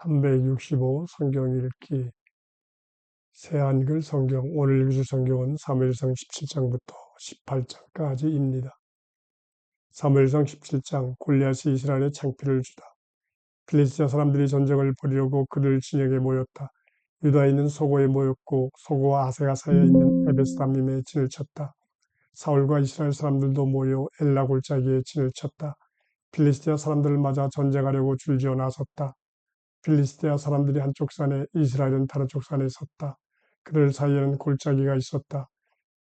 365 성경 읽기 새 한글 성경 오늘 읽을 성경은 사무엘상 17장부터 18장까지입니다. 사무엘상 17장 골리앗이 이스라엘에 창피를 주다. 필리스tia 사람들이 전쟁을 벌이려고 그들 진영에 모였다. 있는 소고에 모였고 소고와 아세가 사이에 있는 에베스담임에 진을 쳤다. 사울과 이스라엘 사람들도 모여 엘라 골짜기에 진을 쳤다. 필리스tia 사람들을 맞아 전쟁하려고 줄지어 나섰다. 필리스테아 사람들이 한쪽 산에 이스라엘은 다른 쪽 산에 섰다. 그들 사이에는 골짜기가 있었다.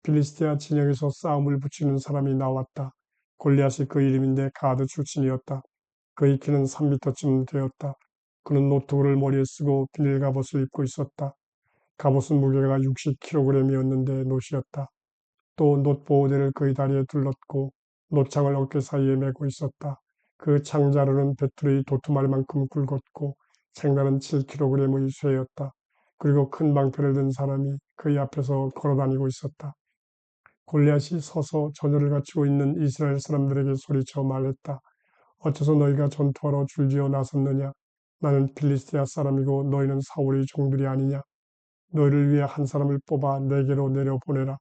필리스테아 진영에서 싸움을 붙이는 사람이 나왔다. 골리앗이 그 이름인데 가드 출신이었다. 그의 키는 3미터쯤 되었다. 그는 노트구를 머리에 쓰고 비닐 갑옷을 입고 있었다. 갑옷은 무게가 60kg이었는데 노시였다. 또 노트보호대를 그의 다리에 둘렀고 노창을 어깨 사이에 메고 있었다. 그 창자루는 배틀의 도투말만큼 굵었고 생나는 7kg의 쇠였다. 그리고 큰 방패를 든 사람이 그의 앞에서 걸어다니고 있었다. 골리앗이 서서 전열을 갖추고 있는 이스라엘 사람들에게 소리쳐 말했다. 어째서 너희가 전투하러 줄지어 나섰느냐? 나는 필리스티아 사람이고 너희는 사울의 종들이 아니냐? 너희를 위해 한 사람을 뽑아 내게로 내려보내라.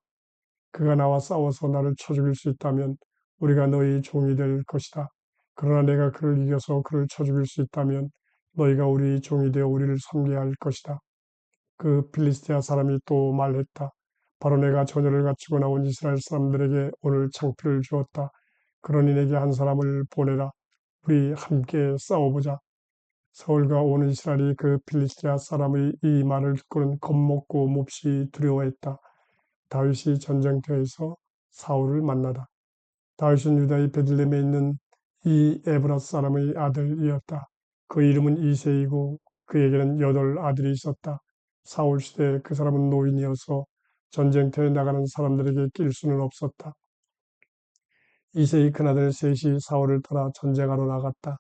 그가 나와 싸워서 나를 쳐 죽일 수 있다면 우리가 너희 종이 될 것이다. 그러나 내가 그를 이겨서 그를 쳐 죽일 수 있다면 너희가 우리 종이 되어 우리를 섬겨야 할 것이다. 그 필리스티아 사람이 또 말했다. 바로 내가 전열을 갖추고 나온 이스라엘 사람들에게 오늘 창피를 주었다. 그러니 내게 한 사람을 보내라. 우리 함께 싸워보자. 서울과 오는 이스라엘이 그 필리스티아 사람의 이 말을 듣고는 겁먹고 몹시 두려워했다. 다윗이 전쟁터에서 사울을 만나다. 다윗은 유다의 베들렘에 있는 이 에브라 사람의 아들이었다. 그 이름은 이세이고 그에게는 여덟 아들이 있었다. 사울 시대에 그 사람은 노인이어서 전쟁터에 나가는 사람들에게 낄 수는 없었다. 이세이 큰아들 셋이 사울을 따라 전쟁하러 나갔다.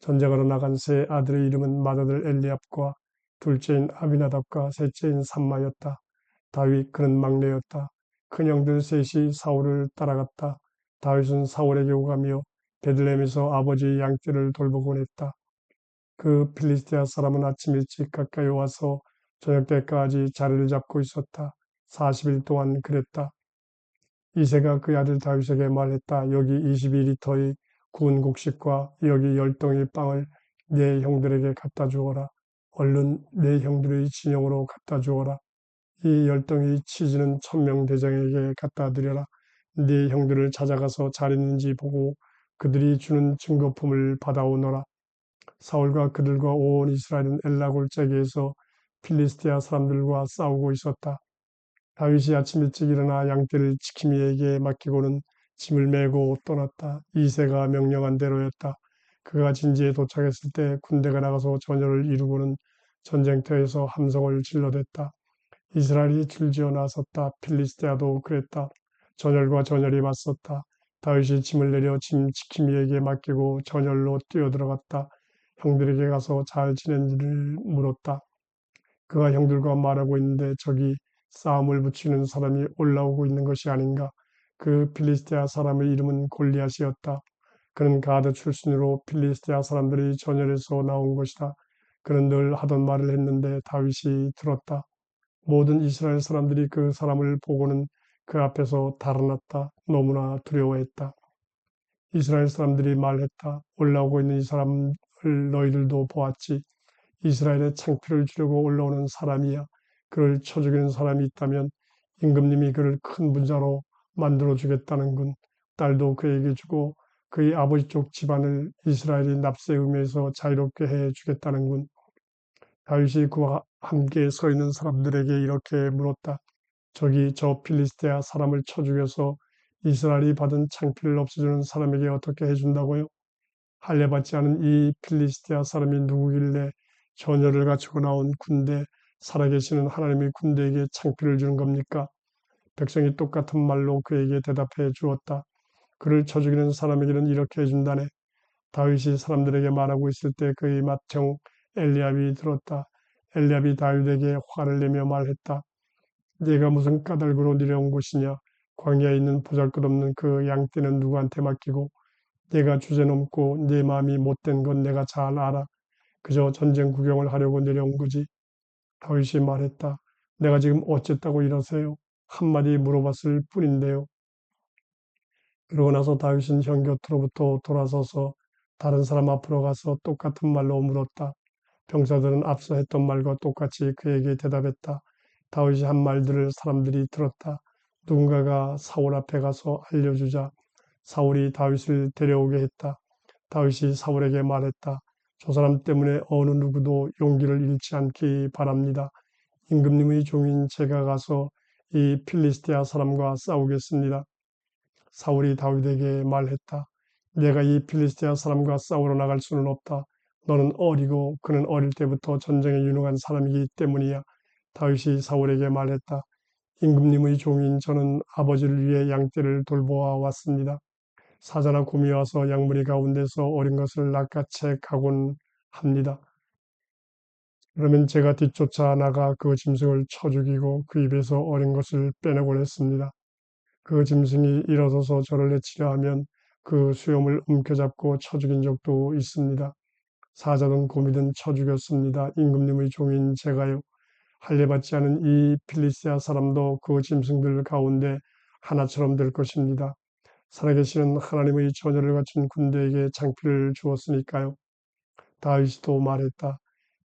전쟁하러 나간 세 아들의 이름은 맏아들 엘리압과 둘째인 아비나답과 셋째인 삼마였다. 다윗 그는 막내였다. 큰형들 셋이 사울을 따라갔다. 다윗은 사울에게 오가며 베들렘에서 아버지의 양떼를 돌보곤 했다. 그 필리스티아 사람은 아침 일찍 가까이 와서 저녁 때까지 자리를 잡고 있었다. 40일 동안 그랬다. 이세가 그 아들 다윗에게 말했다. 여기 22리터의 구운 곡식과 여기 열덩이 빵을 내 형들에게 갖다 주어라. 얼른 내 형들의 진영으로 갖다 주어라. 이 열덩이 치즈는 천명 대장에게 갖다 드려라. 네 형들을 찾아가서 잘 있는지 보고 그들이 주는 증거품을 받아오너라. 사울과 그들과 온 이스라엘은 엘라 골짜기에서 필리스티아 사람들과 싸우고 있었다. 다윗이 아침 일찍 일어나 양떼를 지킴이에게 맡기고는 짐을 메고 떠났다. 이세가 명령한 대로였다. 그가 진지에 도착했을 때 군대가 나가서 전열을 이루고는 전쟁터에서 함성을 질러댔다. 이스라엘이 줄지어 나섰다. 필리스티아도 그랬다. 전열과 전열이 맞섰다. 다윗이 짐을 내려 짐 지킴이에게 맡기고 전열로 뛰어들어갔다. 형들에게 가서 잘 지낸지를 물었다. 그가 형들과 말하고 있는데 저기 싸움을 붙이는 사람이 올라오고 있는 것이 아닌가. 그 필리스티아 사람의 이름은 골리앗이었다. 그는 가드 출신으로 필리스티아 사람들이 전열에서 나온 것이다. 그는 늘 하던 말을 했는데 다윗이 들었다. 모든 이스라엘 사람들이 그 사람을 보고는 그 앞에서 달아났다. 너무나 두려워했다. 이스라엘 사람들이 말했다. 올라오고 있는 이 사람 너희들도 보았지. 이스라엘의 창피를 주려고 올라오는 사람이야. 그를 쳐 죽이는 사람이 있다면 임금님이 그를 큰 분자로 만들어 주겠다는군. 딸도 그에게 주고 그의 아버지 쪽 집안을 이스라엘이 납세음에서 자유롭게 해 주겠다는군. 다윗이 그와 함께 서 있는 사람들에게 이렇게 물었다. 저기 저 필리스테아 사람을 쳐 죽여서 이스라엘이 받은 창피를 없애주는 사람에게 어떻게 해준다고요? 할례받지 않은 이 필리스티아 사람이 누구길래 전열을 갖추고 나온 군대, 살아계시는 하나님의 군대에게 창피를 주는 겁니까? 백성이 똑같은 말로 그에게 대답해 주었다. 그를 쳐 죽이는 사람에게는 이렇게 해준다네. 다윗이 사람들에게 말하고 있을 때 그의 맏형 엘리압이 들었다. 엘리압이 다윗에게 화를 내며 말했다. 네가 무슨 까닭으로 내려온 곳이냐? 광야에 있는 보잘것없는 그 양떼는 누구한테 맡기고 내가 주제 넘고 네 마음이 못된 건 내가 잘 알아. 그저 전쟁 구경을 하려고 내려온 거지. 다윗이 말했다. 내가 지금 어쨌다고 이러세요? 한마디 물어봤을 뿐인데요. 그러고 나서 다윗은 형 곁으로부터 돌아서서 다른 사람 앞으로 가서 똑같은 말로 물었다. 병사들은 앞서 했던 말과 똑같이 그에게 대답했다. 다윗이 한 말들을 사람들이 들었다. 누군가가 사울 앞에 가서 알려주자 사울이 다윗을 데려오게 했다. 다윗이 사울에게 말했다. 저 사람 때문에 어느 누구도 용기를 잃지 않기 바랍니다. 임금님의 종인 제가 가서 이 필리스티아 사람과 싸우겠습니다. 사울이 다윗에게 말했다. 내가 이 필리스티아 사람과 싸우러 나갈 수는 없다. 너는 어리고 그는 어릴 때부터 전쟁에 유능한 사람이기 때문이야. 다윗이 사울에게 말했다. 임금님의 종인 저는 아버지를 위해 양떼를 돌보아 왔습니다. 사자나 곰이 와서 양무리 가운데서 어린 것을 낚아채 가곤 합니다. 그러면 제가 뒤쫓아 나가 그 짐승을 쳐 죽이고 그 입에서 어린 것을 빼내곤 했습니다. 그 짐승이 일어서서 저를 내치려 하면 그 수염을 움켜잡고 쳐 죽인 적도 있습니다. 사자든 곰이든 쳐 죽였습니다. 임금님의 종인 제가요. 할례받지 않은 이 필리스야 사람도 그 짐승들 가운데 하나처럼 될 것입니다. 살아계시는 하나님의 전열을 갖춘 군대에게 장피를 주었으니까요. 다윗이 또 말했다.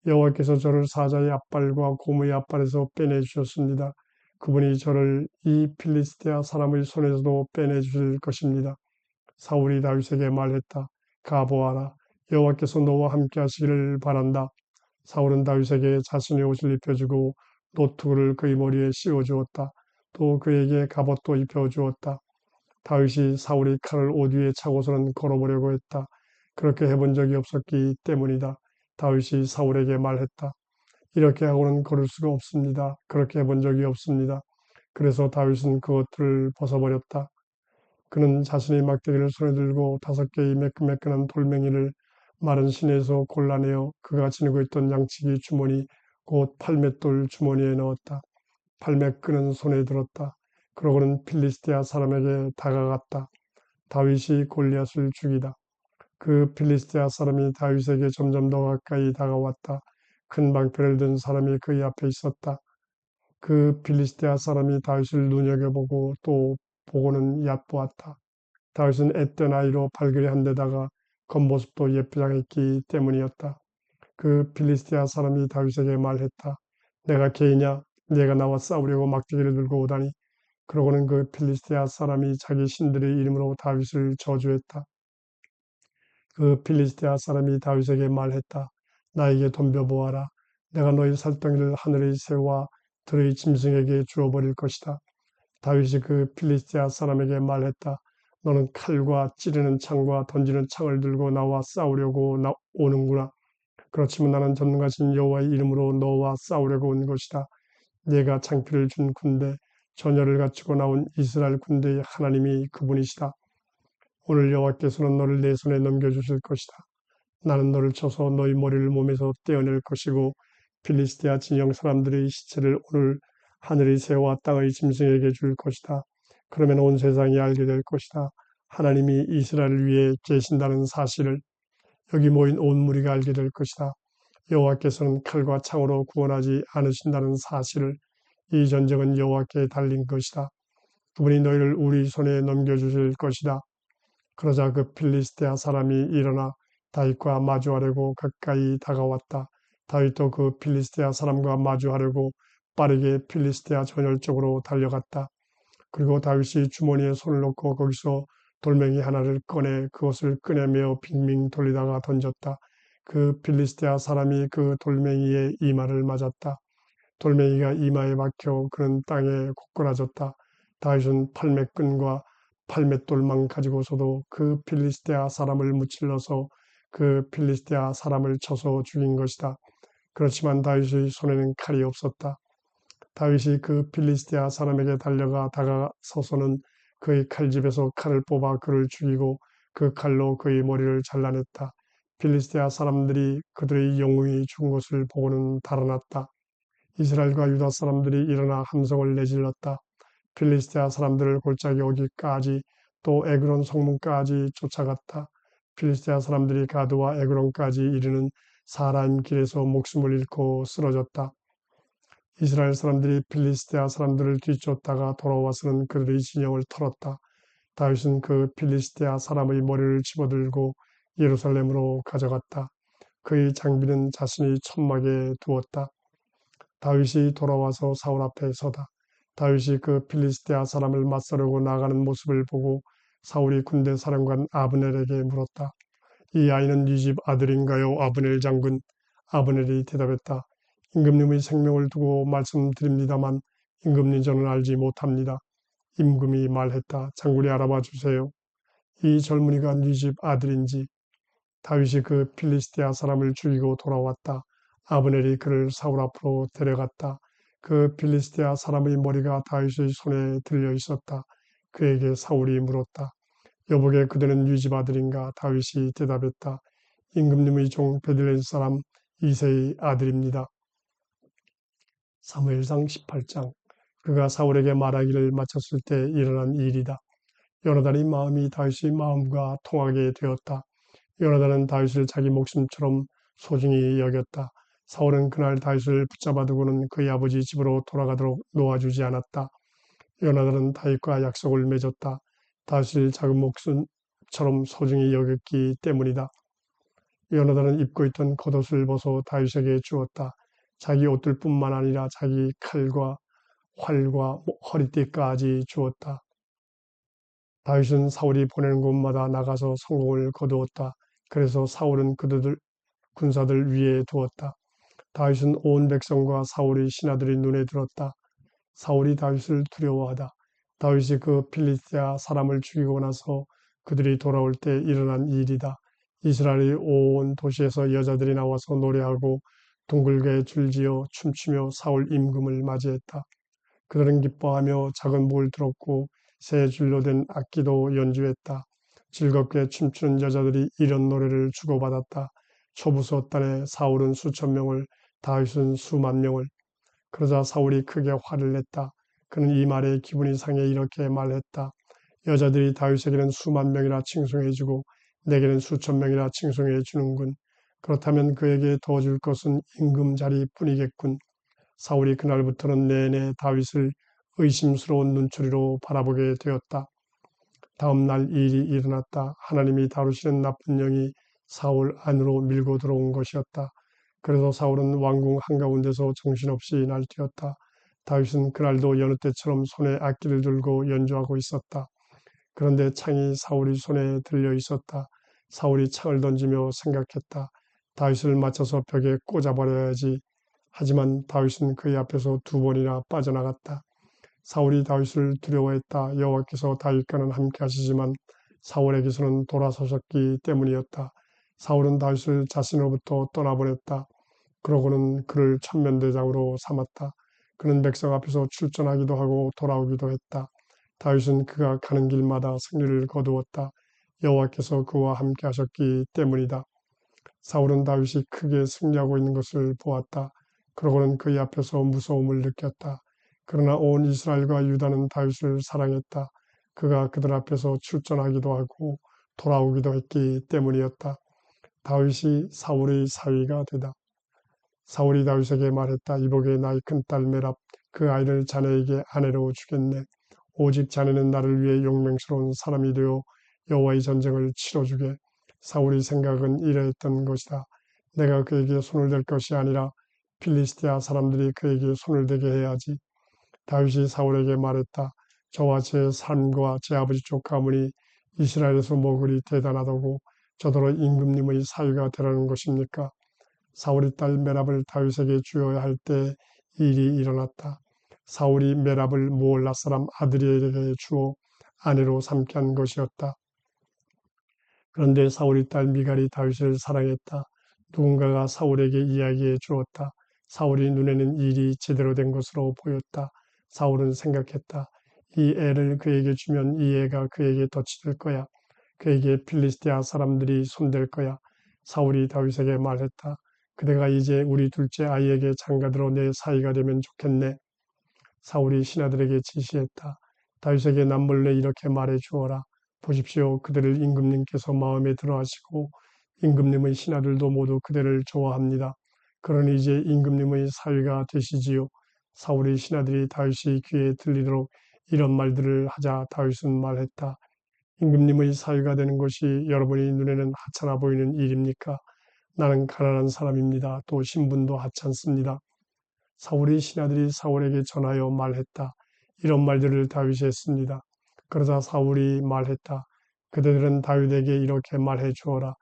여호와께서 저를 사자의 앞발과 곰의 앞발에서 빼내주셨습니다. 그분이 저를 이 필리스티아 사람의 손에서도 빼내주실 것입니다. 사울이 다윗에게 말했다. 가보아라. 여호와께서 너와 함께 하시기를 바란다. 사울은 다윗에게 자신의 옷을 입혀주고 노트를 그의 머리에 씌워주었다. 또 그에게 갑옷도 입혀주었다. 다윗이 사울이 칼을 옷 위에 차고서는 걸어보려고 했다. 그렇게 해본 적이 없었기 때문이다. 다윗이 사울에게 말했다. 이렇게 하고는 걸을 수가 없습니다. 그렇게 해본 적이 없습니다. 그래서 다윗은 그것들을 벗어버렸다. 그는 자신의 막대기를 손에 들고 다섯 개의 매끈매끈한 돌멩이를 마른 시내에서 골라내어 그가 지니고 있던 양치기 주머니 곧 팔맷돌 주머니에 넣었다. 팔매끈은 손에 들었다. 그러고는 필리스티아 사람에게 다가갔다. 다윗이 골리앗을 죽이다. 그 필리스티아 사람이 다윗에게 점점 더 가까이 다가왔다. 큰 방패를 든 사람이 그의 앞에 있었다. 그 필리스티아 사람이 다윗을 눈여겨보고 또 보고는 얕보았다. 다윗은 앳된 아이로 발길이 한 데다가 겉모습도 예쁘장했기 때문이었다. 그 필리스티아 사람이 다윗에게 말했다. 내가 개이냐? 내가 나와 싸우려고 막대기를 들고 오다니. 그러고는 그 필리스티아 사람이 자기 신들의 이름으로 다윗을 저주했다. 그 필리스티아 사람이 다윗에게 말했다. 나에게 덤벼보아라. 내가 너희 살덩이를 하늘의 새와 들의 짐승에게 주어버릴 것이다. 다윗이 그 필리스티아 사람에게 말했다. 너는 칼과 찌르는 창과 던지는 창을 들고 나와 싸우려고 나, 오는구나. 그렇지만 나는 전능하신 여호와의 이름으로 너와 싸우려고 온 것이다. 내가 창피를 준 군대, 전열을 갖추고 나온 이스라엘 군대의 하나님이 그분이시다. 오늘 여호와께서는 너를 내 손에 넘겨주실 것이다. 나는 너를 쳐서 너희 머리를 몸에서 떼어낼 것이고 필리스티아 진영 사람들의 시체를 오늘 하늘의 새와 땅의 짐승에게 줄 것이다. 그러면 온 세상이 알게 될 것이다. 하나님이 이스라엘을 위해 계신다는 사실을 여기 모인 온 무리가 알게 될 것이다. 여호와께서는 칼과 창으로 구원하지 않으신다는 사실을 이 전쟁은 여호와께 달린 것이다. 그분이 너희를 우리 손에 넘겨주실 것이다. 그러자 그 필리스테아 사람이 일어나 다윗과 마주하려고 가까이 다가왔다. 다윗도 그 필리스테아 사람과 마주하려고 빠르게 필리스테아 전열 쪽으로 달려갔다. 그리고 다윗이 주머니에 손을 넣고 거기서 돌멩이 하나를 꺼내 그것을 꺼내며 빙빙 돌리다가 던졌다. 그 필리스테아 사람이 그 돌멩이에 이마를 맞았다. 돌멩이가 이마에 박혀 그는 땅에 고꾸라졌다. 다윗은 팔매끈과 팔맷돌만 가지고서도 그 필리스테아 사람을 무찔러서 그 필리스테아 사람을 쳐서 죽인 것이다. 그렇지만 다윗의 손에는 칼이 없었다. 다윗이 그 필리스테아 사람에게 달려가 다가서서는 그의 칼집에서 칼을 뽑아 그를 죽이고 그 칼로 그의 머리를 잘라냈다. 필리스테아 사람들이 그들의 영웅이 죽은 것을 보고는 달아났다. 이스라엘과 유다 사람들이 일어나 함성을 내질렀다. 필리스테아 사람들을 골짜기 오기까지 또 에그론 성문까지 쫓아갔다. 필리스테아 사람들이 가드와 에그론까지 이르는 사람 길에서 목숨을 잃고 쓰러졌다. 이스라엘 사람들이 필리스테아 사람들을 뒤쫓다가 돌아와서는 그들의 진영을 털었다. 다윗은 그 필리스테아 사람의 머리를 집어들고 예루살렘으로 가져갔다. 그의 장비는 자신이 천막에 두었다. 다윗이 돌아와서 사울 앞에 서다. 다윗이 그 필리스테아 사람을 맞서려고 나가는 모습을 보고 사울이 군대 사령관 아브넬에게 물었다. 이 아이는 네 집 아들인가요? 아브넬 장군. 아브넬이 대답했다. 임금님의 생명을 두고 말씀드립니다만 임금님 저는 알지 못합니다. 임금이 말했다. 장군이 알아봐 주세요. 이 젊은이가 네 집 아들인지 다윗이 그 필리스티아 사람을 죽이고 돌아왔다. 아브넬이 그를 사울 앞으로 데려갔다. 그 필리스티아 사람의 머리가 다윗의 손에 들려 있었다. 그에게 사울이 물었다. 여보게 그대는 네집 아들인가? 다윗이 대답했다. 임금님의 종 베들레헴 사람 이세의 아들입니다. 사무엘상 18장 그가 사울에게 말하기를 마쳤을 때 일어난 일이다. 요나단의 마음이 다윗의 마음과 통하게 되었다. 요나단은 다윗을 자기 목숨처럼 소중히 여겼다. 사울은 그날 다윗을 붙잡아 두고는 그의 아버지 집으로 돌아가도록 놓아주지 않았다. 요나단은 다윗과 약속을 맺었다. 다윗을 작은 목숨처럼 소중히 여겼기 때문이다. 요나단은 입고 있던 겉옷을 벗어 다윗에게 주었다. 자기 옷들뿐만 아니라 자기 칼과 활과 허리띠까지 주었다. 다윗은 사울이 보내는 곳마다 나가서 성공을 거두었다. 그래서 사울은 그들 군사들 위에 두었다. 다윗은 온 백성과 사울의 신하들이 눈에 들었다. 사울이 다윗을 두려워하다. 다윗이 그 필리스티아 사람을 죽이고 나서 그들이 돌아올 때 일어난 일이다. 이스라엘의 온 도시에서 여자들이 나와서 노래하고 둥글게 줄지어 춤추며 사울 임금을 맞이했다. 그들은 기뻐하며 작은 목을 들었고 새 줄로 된 악기도 연주했다. 즐겁게 춤추는 여자들이 이런 노래를 주고받았다. 초부수었다네 사울은 수천 명을 다윗은 수만 명을 그러자 사울이 크게 화를 냈다. 그는 이 말에 기분이 상해 이렇게 말했다. 여자들이 다윗에게는 수만 명이나 칭송해주고 내게는 수천 명이나 칭송해 주는군. 그렇다면 그에게 더 줄 것은 임금 자리뿐이겠군. 사울이 그날부터는 내내 다윗을 의심스러운 눈초리로 바라보게 되었다. 다음 날 일이 일어났다. 하나님이 다루시는 나쁜 영이 사울 안으로 밀고 들어온 것이었다. 그래서 사울은 왕궁 한가운데서 정신없이 날뛰었다. 다윗은 그날도 여느 때처럼 손에 악기를 들고 연주하고 있었다. 그런데 창이 사울의 손에 들려 있었다. 사울이 창을 던지며 생각했다. 다윗을 맞춰서 벽에 꽂아버려야지. 하지만 다윗은 그의 앞에서 두 번이나 빠져나갔다. 사울이 다윗을 두려워했다. 여호와께서 다윗과는 함께 하시지만 사울에게서는 돌아서셨기 때문이었다. 사울은 다윗을 자신으로부터 떠나보냈다. 그러고는 그를 천면대장으로 삼았다. 그는 백성 앞에서 출전하기도 하고 돌아오기도 했다. 다윗은 그가 가는 길마다 승리를 거두었다. 여호와께서 그와 함께 하셨기 때문이다. 사울은 다윗이 크게 승리하고 있는 것을 보았다. 그러고는 그의 앞에서 무서움을 느꼈다. 그러나 온 이스라엘과 유다는 다윗을 사랑했다. 그가 그들 앞에서 출전하기도 하고 돌아오기도 했기 때문이었다. 다윗이 사울의 사위가 되다. 사울이 다윗에게 말했다. 이복의 나이 큰딸 메랍 그 아이를 자네에게 아내로 주겠네. 오직 자네는 나를 위해 용맹스러운 사람이 되어 여호와의 전쟁을 치러주게. 사울의 생각은 이러했던 것이다. 내가 그에게 손을 댈 것이 아니라 필리스티아 사람들이 그에게 손을 대게 해야지. 다윗이 사울에게 말했다. 저와 제 삶과 제 아버지 쪽 가문이 이스라엘에서 뭐 그리 대단하다고 저더러 임금님의 사위가 되라는 것입니까? 사울이 딸 메랍을 다윗에게 주어야 할 때 일이 일어났다. 사울이 메랍을 모올라 사람 아들에게 주어 아내로 삼게 한 것이었다. 그런데 사울의 딸 미갈이 다윗을 사랑했다. 누군가가 사울에게 이야기해 주었다. 사울이 눈에는 일이 제대로 된 것으로 보였다. 사울은 생각했다. 이 애를 그에게 주면 이 애가 그에게 될 거야. 그에게 필리스티아 사람들이 손댈 거야. 사울이 다윗에게 말했다. 그대가 이제 우리 둘째 아이에게 장가들어 내 사이가 되면 좋겠네. 사울이 신하들에게 지시했다. 다윗에게 남몰래 이렇게 말해 주어라. 보십시오. 그들을 임금님께서 마음에 들어 하시고 임금님의 신하들도 모두 그대를 좋아합니다. 그러니 이제 임금님의 사위가 되시지요. 사울의 신하들이 다윗의 귀에 들리도록 이런 말들을 하자 다윗은 말했다. 임금님의 사위가 되는 것이 여러분의 눈에는 하찮아 보이는 일입니까? 나는 가난한 사람입니다. 또 신분도 하찮습니다. 사울의 신하들이 사울에게 전하여 말했다. 이런 말들을 다윗이 했습니다. 그러자 사울이 말했다. 그대들은 다윗에게 이렇게 말해 주어라.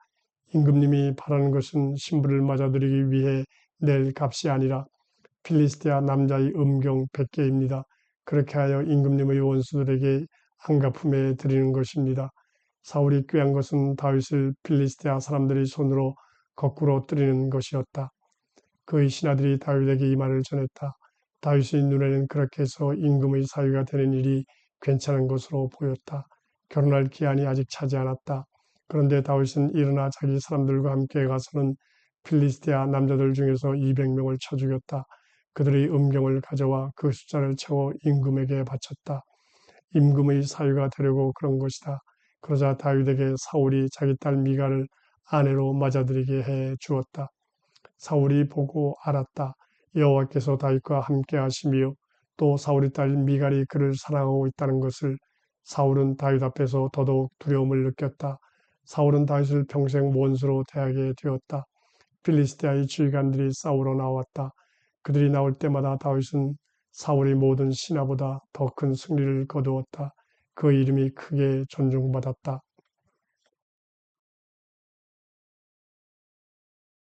임금님이 바라는 것은 신부를 맞아들이기 위해 낼 값이 아니라 필리스테아 남자의 음경 100개입니다. 그렇게 하여 임금님의 원수들에게 한가품에 드리는 것입니다. 사울이 꾀한 것은 다윗을 필리스테아 사람들의 손으로 거꾸로 뜨리는 것이었다. 그의 신하들이 다윗에게 이 말을 전했다. 다윗의 눈에는 그렇게 해서 임금의 사위가 되는 일이 괜찮은 것으로 보였다. 결혼할 기한이 아직 차지 않았다. 그런데 다윗은 일어나 자기 사람들과 함께 가서는 필리스테아 남자들 중에서 200명을 쳐 죽였다. 그들의 음경을 가져와 그 숫자를 채워 임금에게 바쳤다. 임금의 사위가 되려고 그런 것이다. 그러자 다윗에게 사울이 자기 딸 미가를 아내로 맞아들이게 해 주었다. 사울이 보고 알았다. 여호와께서 다윗과 함께 하시며 또 사울의 딸 미갈이 그를 사랑하고 있다는 것을 사울은 다윗 앞에서 더더욱 두려움을 느꼈다. 사울은 다윗을 평생 원수로 대하게 되었다. 필리스테아의 지휘관들이 싸우러 나왔다. 그들이 나올 때마다 다윗은 사울의 모든 신하보다 더 큰 승리를 거두었다. 그 이름이 크게 존중받았다.